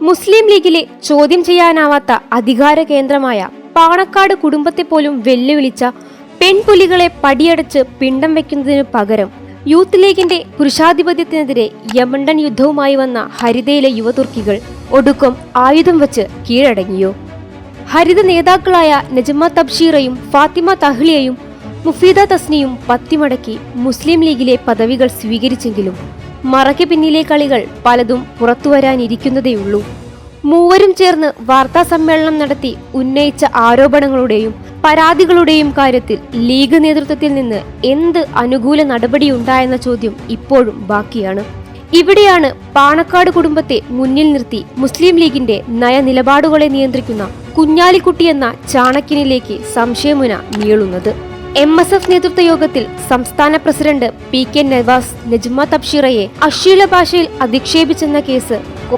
മുസ്ലിം ലീഗിലെ ചോദ്യം ചെയ്യാനാവാത്ത അധികാര കേന്ദ്രമായ പാണക്കാട് കുടുംബത്തെ പോലും വെല്ലുവിളിച്ച പെൺപുലികളെ പടിയടച്ച് പിണ്ടം വെക്കുന്നതിനു പകരം യൂത്ത് ലീഗിന്റെ പുരുഷാധിപത്യത്തിനെതിരെ യമണ്ടൻ യുദ്ധവുമായി വന്ന ഹരിതയിലെ യുവതുർക്കികൾ ഒടുക്കം ആയുധം വച്ച് കീഴടങ്ങിയോ? ഹരിത നേതാക്കളായ നജമ തബ്ഷീറയും ഫാത്തിമ തഹ്ലിയയും മുഫീദ തസ്നിയും പത്തിമടക്കി മുസ്ലിം ലീഗിലെ പദവികൾ സ്വീകരിച്ചെങ്കിലും മറയ്ക്ക് പിന്നിലെ കളികൾ പലതും പുറത്തുവരാനിരിക്കുന്നതേയുള്ളൂ. മൂവരും ചേർന്ന് വാർത്താ സമ്മേളനം നടത്തി ഉന്നയിച്ച ആരോപണങ്ങളുടെയും പരാതികളുടെയും കാര്യത്തിൽ ലീഗ് നേതൃത്വത്തിൽ നിന്ന് എന്ത് അനുകൂല നടപടി നടപടിയുണ്ടായെന്ന ചോദ്യം ഇപ്പോഴും ബാക്കിയാണ്. ഇവിടെയാണ് പാണക്കാട് കുടുംബത്തെ മുന്നിൽ നിർത്തി മുസ്ലിം ലീഗിന്റെ നയനിലപാടുകളെ നിയന്ത്രിക്കുന്ന കുഞ്ഞാലിക്കുട്ടി എന്ന ചാണക്കിനിലേക്ക് സംശയമുന നീളുന്നത്. എം എസ് എഫ് നേതൃത്വ യോഗത്തിൽ സംസ്ഥാന president P K Navas Najma തബ്ഷീറയെ അശ്ലീല ഭാഷയിൽ അധിക്ഷേപിച്ചെന്ന കേസ്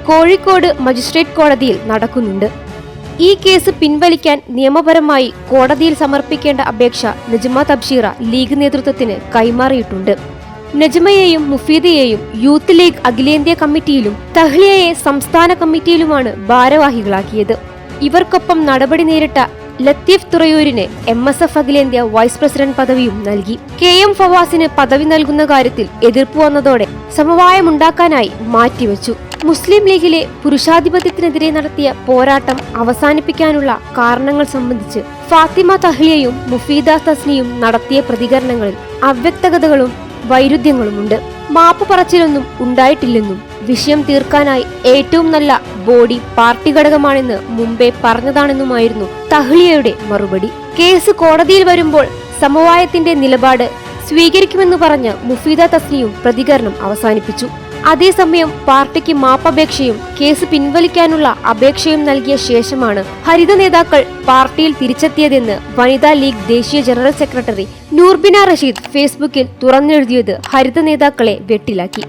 കോഴിക്കോട് മജിസ്ട്രേറ്റ് കോടതിയിൽ നടക്കുന്നുണ്ട്. ഈ കേസ് പിൻവലിക്കാൻ നിയമപരമായി കോടതിയിൽ സമർപ്പിക്കേണ്ട അപേക്ഷ നജ്മ തബ്ഷീറ ലീഗ് നേതൃത്വത്തിന് കൈമാറിയിട്ടുണ്ട്. നജ്മയെയും മുഫീദയെയും യൂത്ത് ലീഗ് അഖിലേന്ത്യാ കമ്മിറ്റിയിലും തഹ്ലിയയെ സംസ്ഥാന കമ്മിറ്റിയിലുമാണ് ഭാരവാഹികളാക്കിയത്. ഇവർക്കൊപ്പം നടപടി നേരിട്ട ലത്തീഫ് തുറയൂരിന് എം എസ് എഫ് അഖിലേന്ത്യാ വൈസ് പ്രസിഡന്റ് പദവിയും നൽകി. കെ എം ഫവാസിന് പദവി നൽകുന്ന കാര്യത്തിൽ എതിർപ്പ് വന്നതോടെ സമവായമുണ്ടാക്കാനായി മാറ്റിവെച്ചു. മുസ്ലിം ലീഗിലെ പുരുഷാധിപത്യത്തിനെതിരെ നടത്തിയ പോരാട്ടം അവസാനിപ്പിക്കാനുള്ള കാരണങ്ങൾ സംബന്ധിച്ച് ഫാത്തിമ തഹ്ലിയയും മുഫീദ തസ്നിയും നടത്തിയ പ്രതികരണങ്ങളിൽ അവ്യക്തതകളും വൈരുദ്ധ്യങ്ങളുമുണ്ട്. മാപ്പ് പറച്ചിലൊന്നും ഉണ്ടായിട്ടില്ലെന്നും വിഷയം തീർക്കാനായി ഏറ്റവും നല്ല ബോഡി പാർട്ടി ഘടകമാണെന്ന് മുമ്പേ പറഞ്ഞതാണെന്നുമായിരുന്നു തഹ്ലിയയുടെ മറുപടി. കേസ് കോടതിയിൽ വരുമ്പോൾ സമവായത്തിന്റെ നിലപാട് സ്വീകരിക്കുമെന്ന് പറഞ്ഞ് മുഫീദ തസ്ലിയും പ്രതികരണം അവസാനിപ്പിച്ചു. അതേസമയം പാർട്ടിക്ക് മാപ്പപേക്ഷയും കേസ് പിൻവലിക്കാനുള്ള അപേക്ഷയും നൽകിയ ശേഷമാണ് ഹരിത നേതാക്കൾ പാർട്ടിയിൽ തിരിച്ചെത്തിയതെന്ന് വനിതാ ലീഗ് ദേശീയ ജനറൽ സെക്രട്ടറി നൂർബിന റഷീദ് ഫേസ്ബുക്കിൽ തുറന്നെഴുതിയത് ഹരിത നേതാക്കളെ വെട്ടിലാക്കി.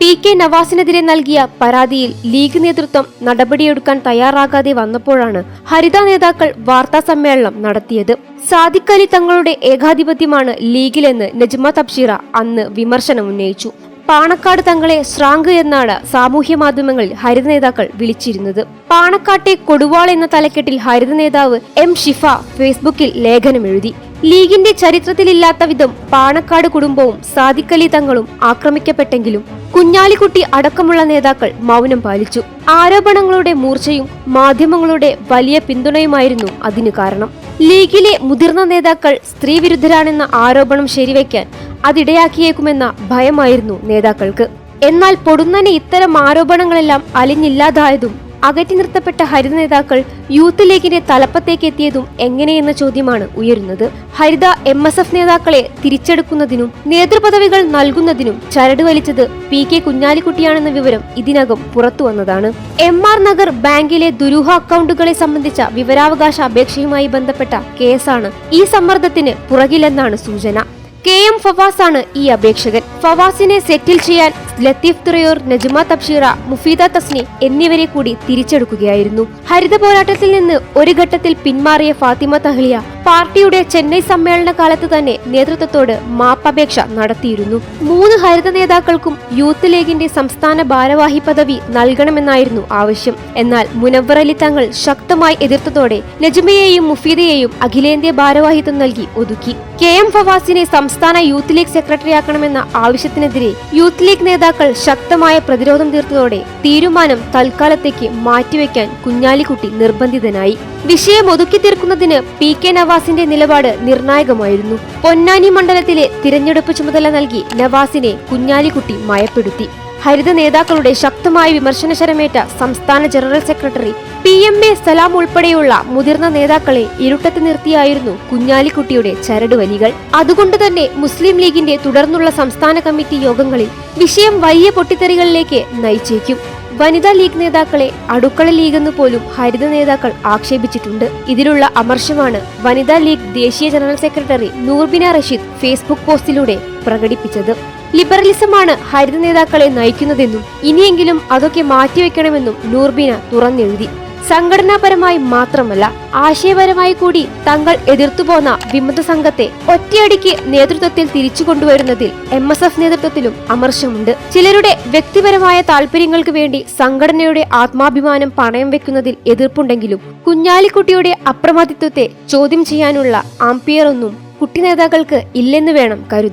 പി കെ നവാസിനെതിരെ നൽകിയ പരാതിയിൽ ലീഗ് നേതൃത്വം നടപടിയെടുക്കാൻ തയ്യാറാകാതെ വന്നപ്പോഴാണ് ഹരിത നേതാക്കൾ വാർത്താ സമ്മേളനം നടത്തിയത്. സാദിഖലി തങ്ങളുടെ ഏകാധിപത്യമാണ് ലീഗിലെന്ന് നജ്മ തബ്ഷീറ അന്ന് വിമർശനം ഉന്നയിച്ചു പാണക്കാട് തങ്ങളെ ശ്രാങ്ക് എന്നാണ് സാമൂഹ്യ മാധ്യമങ്ങളിൽ ഹരിത നേതാക്കൾ വിളിച്ചിരുന്നത്. പാണക്കാട്ടെ കൊടുവാൾ എന്ന തലക്കെട്ടിൽ ഹരിത നേതാവ് എം ഷിഫ ഫേസ്ബുക്കിൽ ലേഖനം എഴുതി. ലീഗിന്റെ ചരിത്രത്തിലില്ലാത്ത വിധം പാണക്കാട് കുടുംബവും സാദിഖലി തങ്ങളും ആക്രമിക്കപ്പെട്ടെങ്കിലും കുഞ്ഞാലിക്കുട്ടി അടക്കമുള്ള നേതാക്കൾ മൗനം പാലിച്ചു. ആരോപണങ്ങളുടെ മൂർച്ചയും മാധ്യമങ്ങളുടെ വലിയ പിന്തുണയുമായിരുന്നു അതിനു കാരണം. ലീഗിലെ മുതിർന്ന നേതാക്കൾ സ്ത്രീവിരുദ്ധരാണെന്ന ആരോപണം ശരിവയ്ക്കാൻ അതിടയാക്കിയേക്കുമെന്ന ഭയമായിരുന്നു നേതാക്കൾക്ക്. എന്നാൽ പൊടുന്നനെ ഇത്തരം ആരോപണങ്ങളെല്ലാം അലിഞ്ഞില്ലാതായതും അകറ്റി നിർത്തപ്പെട്ട ഹരിത നേതാക്കൾ യൂത്ത് ലീഗിന്റെ തലപ്പത്തേക്ക് എത്തിയതും എങ്ങനെയെന്ന ചോദ്യമാണ് ഉയരുന്നത്. ഹരിത എം എസ് എഫ് നേതാക്കളെ തിരിച്ചെടുക്കുന്നതിനും നേതൃപദവികൾ നൽകുന്നതിനും ചരട് വലിച്ചത് പി കെ കുഞ്ഞാലിക്കുട്ടിയാണെന്ന വിവരം ഇതിനകം പുറത്തു വന്നതാണ്. എം ആർ നഗർ ബാങ്കിലെ ദുരൂഹ അക്കൗണ്ടുകളെ സംബന്ധിച്ച വിവരാവകാശ അപേക്ഷയുമായി ബന്ധപ്പെട്ട കേസാണ് ഈ സമ്മർദ്ദത്തിന് പുറകിലെന്നാണ് സൂചന. കെ എം ഫവാസ് ആണ് ഈ അപേക്ഷകൻ. ഫവാസിനെ സെറ്റിൽ ചെയ്യാൻ ലത്തീഫ് തുറയൂർ നജ്മ തബ്ഷീറ മുഫീദ തസ്നി എന്നിവരെ കൂടി തിരിച്ചെടുക്കുകയായിരുന്നു. ഹരിത പോരാട്ടത്തിൽ നിന്ന് ഒരു ഘട്ടത്തിൽ പിന്മാറിയ ഫാത്തിമ തഹ്ലിയ പാർട്ടിയുടെ ചെന്നൈ സമ്മേളന കാലത്ത് തന്നെ നേതൃത്വത്തോട് മാപ്പപേക്ഷ നടത്തിയിരുന്നു. മൂന്ന് ഹരിത നേതാക്കൾക്കും യൂത്ത് ലീഗിന്റെ സംസ്ഥാന ഭാരവാഹി പദവി നൽകണമെന്നായിരുന്നു ആവശ്യം. എന്നാൽ മുനവർ അലി തങ്ങൾ ശക്തമായി എതിർത്തതോടെ നജ്മയെയും മുഫീദയെയും അഖിലേന്ത്യാ ഭാരവാഹിത്വം നൽകി ഒതുക്കി. കെ എം ഫവാസിനെ സംസ്ഥാന യൂത്ത് ലീഗ് സെക്രട്ടറിയാക്കണമെന്ന ആവശ്യത്തിനെതിരെ യൂത്ത് ലീഗ് നേതാക്കൾ ശക്തമായ പ്രതിരോധം തീർത്തതോടെ തീരുമാനം തൽക്കാലത്തേക്ക് മാറ്റിവെക്കാൻ കുഞ്ഞാലിക്കുട്ടി നിർബന്ധിതനായി. വിഷയം ഒതുക്കി തീർക്കുന്നതിന് പി കെ നവാസിന്റെ നിലപാട് നിർണായകമായിരുന്നു. പൊന്നാനി മണ്ഡലത്തിലെ തിരഞ്ഞെടുപ്പ് ചുമതല നൽകി നവാസിനെ കുഞ്ഞാലിക്കുട്ടി മയപ്പെടുത്തി. ഹരിത നേതാക്കളുടെ ശക്തമായ വിമർശനശരമേറ്റ സംസ്ഥാന general secretary P M A Salam ഉൾപ്പെടെയുള്ള മുതിർന്ന നേതാക്കളെ ഇരുട്ടത്ത് നിർത്തിയായിരുന്നു കുഞ്ഞാലിക്കുട്ടിയുടെ ചരടുവലികൾ. അതുകൊണ്ട് തന്നെ മുസ്ലിം ലീഗിന്റെ തുടർന്നുള്ള സംസ്ഥാന കമ്മിറ്റി യോഗങ്ങളിൽ വിഷയം വലിയ പൊട്ടിത്തെറികളിലേക്ക് നയിച്ചേക്കും. വനിതാ ലീഗ് നേതാക്കളെ അടുക്കള ലീഗെന്ന് പോലും ഹരിത നേതാക്കൾ ആക്ഷേപിച്ചിട്ടുണ്ട്. ഇതിലുള്ള അമർഷമാണ് വനിതാ ലീഗ് ദേശീയ general secretary Noorbina Rasheed Facebook പോസ്റ്റിലൂടെ പ്രകടിപ്പിച്ചത്. ലിബറലിസമാണ് ഹരിത നേതാക്കളെ നയിക്കുന്നതെന്നും ഇനിയെങ്കിലും അതൊക്കെ മാറ്റിവെക്കണമെന്നും നൂർബിന തുറന്നെഴുതി. സംഘടനാപരമായി മാത്രമല്ല ആശയപരമായി കൂടി തങ്ങൾ എതിർത്തുപോന്ന വിമത സംഘത്തെ ഒറ്റയടിക്ക് നേതൃത്വത്തിൽ തിരിച്ചു കൊണ്ടുവരുന്നതിൽ എം എസ് എഫ് നേതൃത്വത്തിലും അമർശമുണ്ട് ചിലരുടെ വ്യക്തിപരമായ താല്പര്യങ്ങൾക്ക് വേണ്ടി സംഘടനയുടെ ആത്മാഭിമാനം പണയം വെക്കുന്നതിൽ എതിർപ്പുണ്ടെങ്കിലും കുഞ്ഞാലിക്കുട്ടിയുടെ അപ്രമാദിത്വത്തെ ചോദ്യം ചെയ്യാനുള്ള ആംപിയറൊന്നും കുട്ടി നേതാക്കൾക്ക് ഇല്ലെന്ന് വേണം കരുതാൻ.